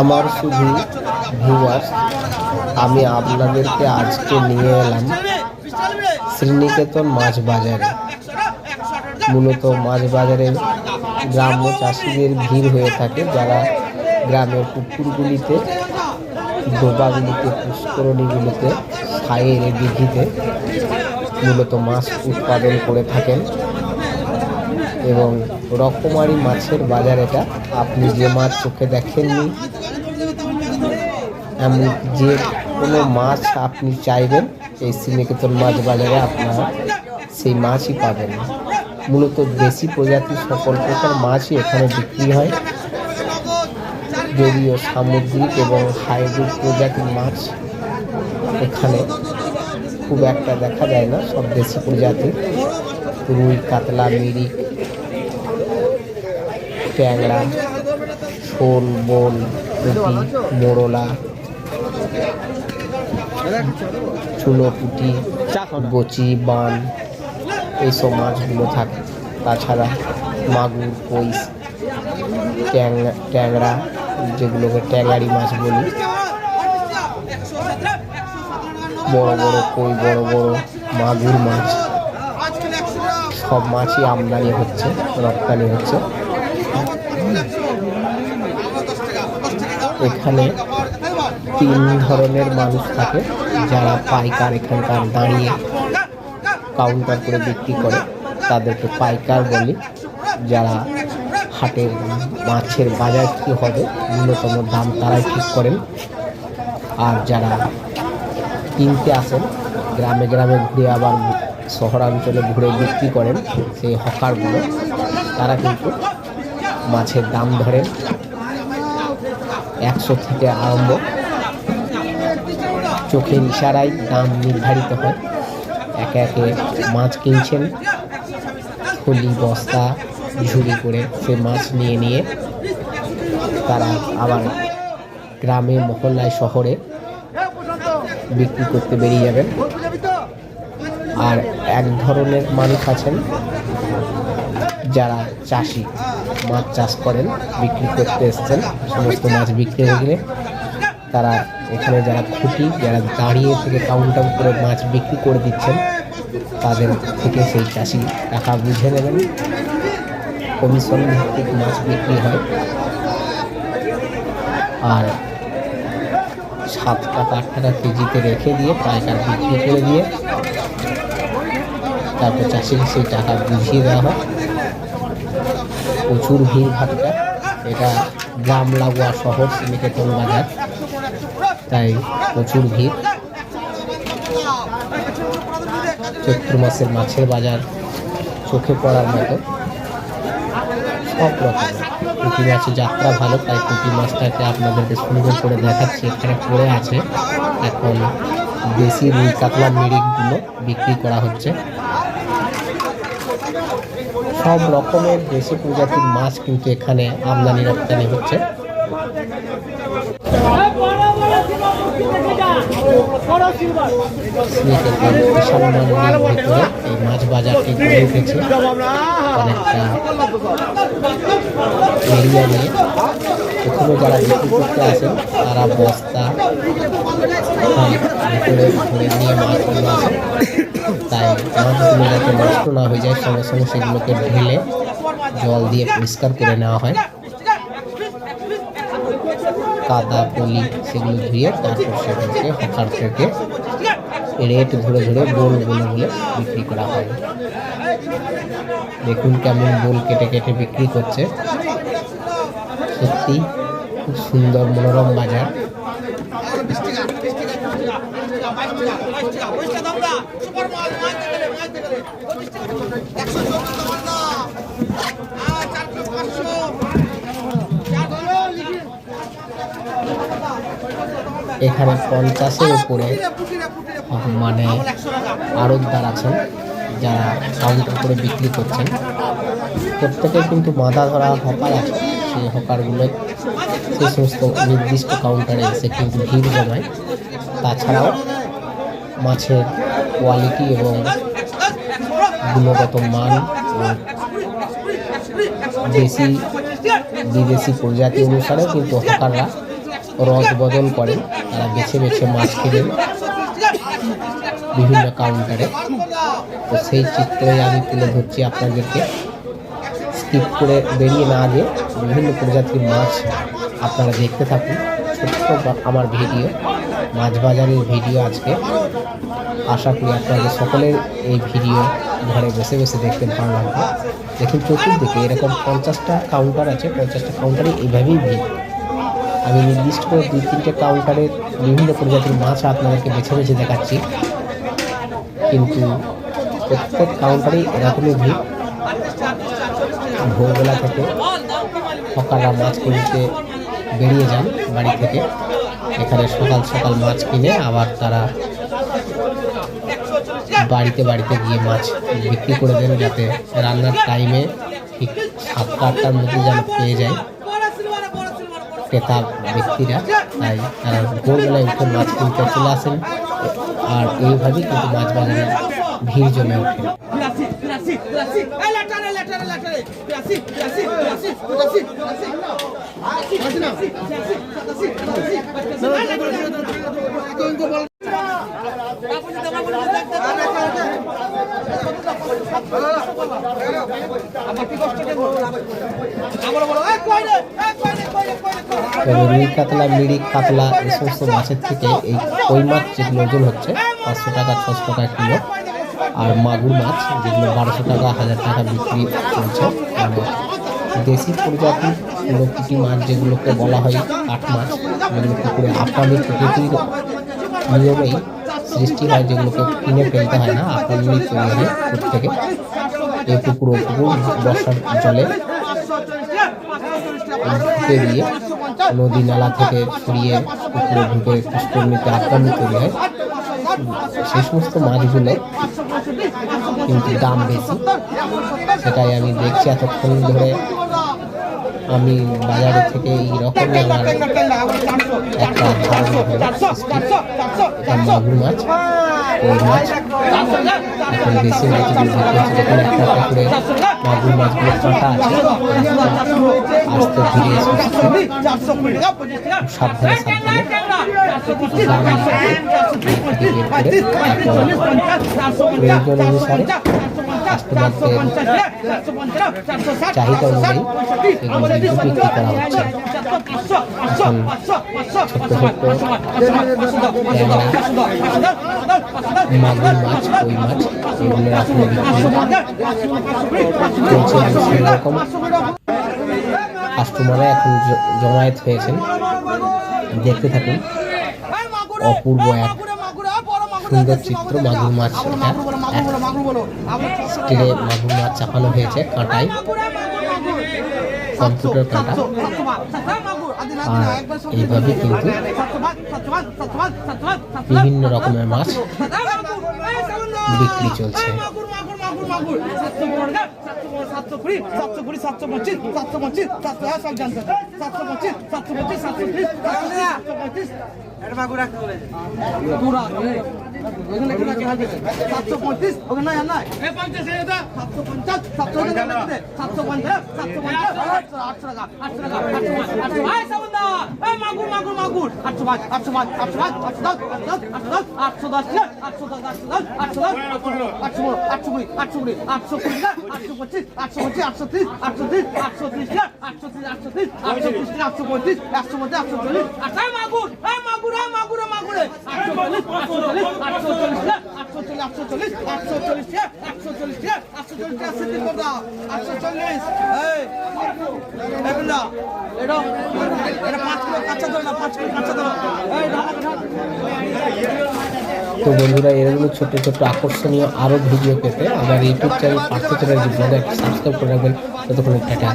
আমার শুধু ভিউয়ার্স আমি আপনাদেরকে আজকে নিয়ে এলাম শ্রীনিকেতন মাছ বাজারে। মূলত মাছ বাজারে গ্রাম্য চাষিদের ভিড় হয়ে থাকে যারা গ্রামের পুকুরগুলিতে, ডোবাগুলিতে, পুষ্করণীগুলিতে সায়ের দিঘিতে মূলত মাছ উৎপাদন করে থাকেন। এবং রকমারি মাছের বাজার এটা। আপনি যে মাছ চোখে দেখেননি, এমন যে কোনো মাছ আপনি চাইবেন, এই শ্রীনিকেতন মাছ বাজারে আপনারা সেই মাছই পাবেন। মূলত দেশি প্রজাতির সকল প্রকার মাছই এখানে বিক্রি হয়। যদিও সামুদ্রিক এবং হাইব্রিড প্রজাতির মাছ এখানে খুব একটা দেখা যায় না, সব দেশি প্রজাতির। রুই, কাতলা, মিরিক ট্যাংরা, শোল, বোল, পুঁটি, মোরলা পুঁটি, বচি, বান, এইসব মাছগুলো থাকে। তাছাড়া মাগুর কইস ট্যাংরা ট্যাংরা, যেগুলোকে ট্যাংরারি মাছ বলি। বড় বড় কই, বড় বড় মাগুর মাছ। সব মাছই আমদানি হচ্ছে, রপ্তানি হচ্ছে। এখানে তিন ধরনের মানুষ থাকে, যারা পাইকার এখানকার দাঁড়িয়ে কাউন্টার করে বিক্রি করে। তাদেরকে পাইকার বলি, যারা হাটের মাছের বাজার কী হবে, ন্যূনতম দাম তারাই ঠিক করেন। আর যারা কিনতে আসেন, গ্রামে গ্রামে ঘুরে আবার শহরাঞ্চলে ঘুরে বিক্রি করেন, সেই হকারগুলো, তারা কিন্তু মাছের দাম ধরেন একশো থেকে আরম্ভ। চোখের ইশারায় দাম নির্ধারিত হয়। একে একে মাছ কিনছেন। থলি বস্তা, ঝুড়ি করে সে মাছ নিয়ে নিয়ে তারা আবার গ্রামে, মহল্লায়, শহরে বিক্রি করতে বেরিয়ে যাবেন। আর এক ধরনের মানুষ আছেন যারা চাষি মাছ চাষ করেন, বিক্রি করতে এসছেন, সমস্ত মাছ বিক্রি হয়ে গেলে তারা এখানে যারা খুঁটি, যারা দাঁড়িয়ে থেকে কাউন্টার করে মাছ বিক্রি করে দিচ্ছেন, তাদের থেকে সেই চাষি টাকা বুঝে নেবেন। কমিশন ভিত্তিক মাছ বিক্রি হয়। আর সাত টাকা আট টাকা কেজিতে রেখে দিয়ে পাইকার বিক্রি করে দিয়ে তারপর চাষিকে সেই টাকা বুঝিয়ে দেওয়া হয়। প্রচুর ভিড় ভাট্টা। এটা গ্রাম লাগোয়া শহর শ্রীনিকেতন বাজার। তাই প্রচুর ভিড়। চৈত্র মাসের মাছের বাজার চোখে পড়ার মতো। সব রকমের পুঁটি মাছের যাত্রা ভালো, তাই পুঁটি মাছটাকে আপনাদেরকে সুন্দর করে দেখাচ্ছি। এখানে পড়ে আছে এখন দেশি রুই কাতলা মিরিকগুলো বিক্রি করা হচ্ছে। সব রকমের দেশি প্রজাতির মাছ কিন্তু এখানে আমদানি রপ্তানি হচ্ছে। এই মাছ বাজারটি গড়ে উঠেছে অনেকটা এরিয়া নিয়ে। প্রথমে যারা বিক্রি করতে আসেন তারা বস্তা তাই যাতে নষ্ট না হয়ে যায় সঙ্গে সঙ্গে সেগুলোকে ঢেলে জল দিয়ে পরিষ্কার করে নেওয়া হয় কাদা পলি সেগুলো ধুয়ে তারপর সেগুলোকে হকার থেকে রেট ধরে ধরে বোল বলে বলে বিক্রি করা হয়। দেখুন কেমন বোল কেটে কেটে বিক্রি করছে। সত্যি খুব সুন্দর মনোরম বাজার। এখানে পঞ্চাশের উপরে মানে আড়তদার আছেন, যারা কাউন্টার করে বিক্রি করছেন। প্রত্যেকের কিন্তু মাথা ধরা, হকার আছে। সেই হকারগুলো সেই সমস্ত নির্দিষ্ট কাউন্টারে এসে কিন্তু ভিড় জমায়। তাছাড়াও মাছের কোয়ালিটি এবং গুণগত মান দেশি, বিদেশি প্রজাতি অনুসারেও কিন্তু হকাররা রদ বদল করেন তারা বেছে বেছে মাছ কিনেন বিভিন্ন কাউন্টারে তো সেই চিত্রই আমি তুলে ধরছি আপনাদেরকে। স্কিপ করে বেরিয়ে না গিয়ে বিভিন্ন প্রজাতির মাছ আপনারা দেখতে থাকুন। ছোট্ট আমার ভিডিও, মাছ বাজারের ভিডিও আজকে। আশা করি আপনাদের সকলের এই ভিডিও ঘরে বসে বসে দেখতে ভালো লাগবে। দেখুন চতুর্দিকে এরকম পঞ্চাশটা কাউন্টার আছে, পঞ্চাশটা কাউন্টারে এইভাবেই ভিড়। আমি নির্দিষ্ট করে দুই তিনটে কাউন্টারে বিভিন্ন প্রজাতির মাছ আপনাদেরকে বেছে বেছে দেখাচ্ছি। কিন্তু প্রত্যেক কাউন্টারেই এরকমই ভিড়। ভোরবেলা থেকে হকাররা মাছ কিনতে বেরিয়ে যান বাড়ি থেকে। এখানে সকাল সকাল মাছ কিনে আবার তারা বাড়িতে বাড়িতে গিয়ে মাছ বিক্রি করে দেন যাতে রান্নার টাইমে ঠিক সাতটা আটটার মধ্যে যেন পেয়ে যায়। ক্রেতা ব্যক্তিরা। তাই তারা ভোরবেলায় উঠে মাছ কিনতে চলে আসেন আর এইভাবেই কিন্তু মাছ বাজারে ভিড় জমে ওঠে। আমার কি কষ্ট আমার বলো এক কয় রুই কাতলা মিরিক কাতলা, এই সমস্ত মাছের থেকে এই কই মাছ যেগুলো ওজন হচ্ছে, পাঁচশো টাকা, ছশো টাকা কিলো। আর মাগুর মাছ যেগুলো বারোশো টাকা, হাজার টাকা বিক্রি চলছে। দেশি প্রজাতির পুটি মাছ যেগুলোকে বলা হয় কাঠ মাছ যেগুলো পুকুরে আপামি প্রকৃতির নিয়মেই সৃষ্টি হয়, যেগুলোকে কিনে ফেলতে হয় না, আপামি তৈরি হয় থেকে এই পুকুর পুকুর বর্ষার জলে ঢুকে দিয়ে নদী নালা থেকে সরিয়ে পুকুরে ঢুকে পুষ্করণীতে আক্রান্ত তৈরি হয় সেই সমস্ত মাছগুলো কিন্তু দাম বেশি। সেটাই আমি দেখছি এতক্ষণ ধরে। আমি বাজারে থেকে এইরকমই আমার একটা ধারণা হলো মাগুর মাছ ওই মাছ এখন বেশি মাছগুলো দেখতে হচ্ছে দেখুন একটা পুকুরে মাগুর মাছগুলো কাঁটা আছে আস্তে ধীরে সাবধানে সাবধানে প্রয়োজন অনুসারে কাস্টমারদের চাহিদা অনুযায়ী করা এখন কাস্টমাররা এখন জমায়েত হয়েছেন দেখতে থাকুন। অপূর্ব এক সুন্দর চিত্র, মাগুর মাছ টিলে মাগুর চাপানো হয়েছে কাঁটাই কম্পিউটার কাঁটা আর এইভাবে কিন্তু বিভিন্ন রকমের মাছ বিক্রি চলছে পুরা সাতশো পঁচিশ সাতশো পঞ্চাশ সাতশো সাতশো পঞ্চাশ সাতশো পঞ্চাশ আটশো টাকা আটশো টাকা আটশো আটশো মাগুর মাগুর মাগুর আটশো পাঁচ আটশো পাঁচ আটশো পাঁচ আটশো দশ আটশো দশ আটশো দশ আটশো দশ আটশো দশ আটশো দশ আটশো কুড়ি আটশো কুড়ি আটশো কুড়ি আটশো পঁচিশ আটশো পঁচিশ আটশো ত্রিশ আটশো ত্রিশ আটশো ত্রিশ আটশো ত্রিশ আটশো ত্রিশ আটশো ত্রিশ আটশো পঁয়ত্রিশ একশো পঁচিশ একশো চল্লিশ আটশো মাগুর মাগুর মাগুর তো বন্ধুরা এরকম ছোট ছোট আকর্ষণীয় আরও ভিডিও পেতে। আমার YouTube channel Partha channel subscribe করে রাখবেন, ততক্ষণ টাটা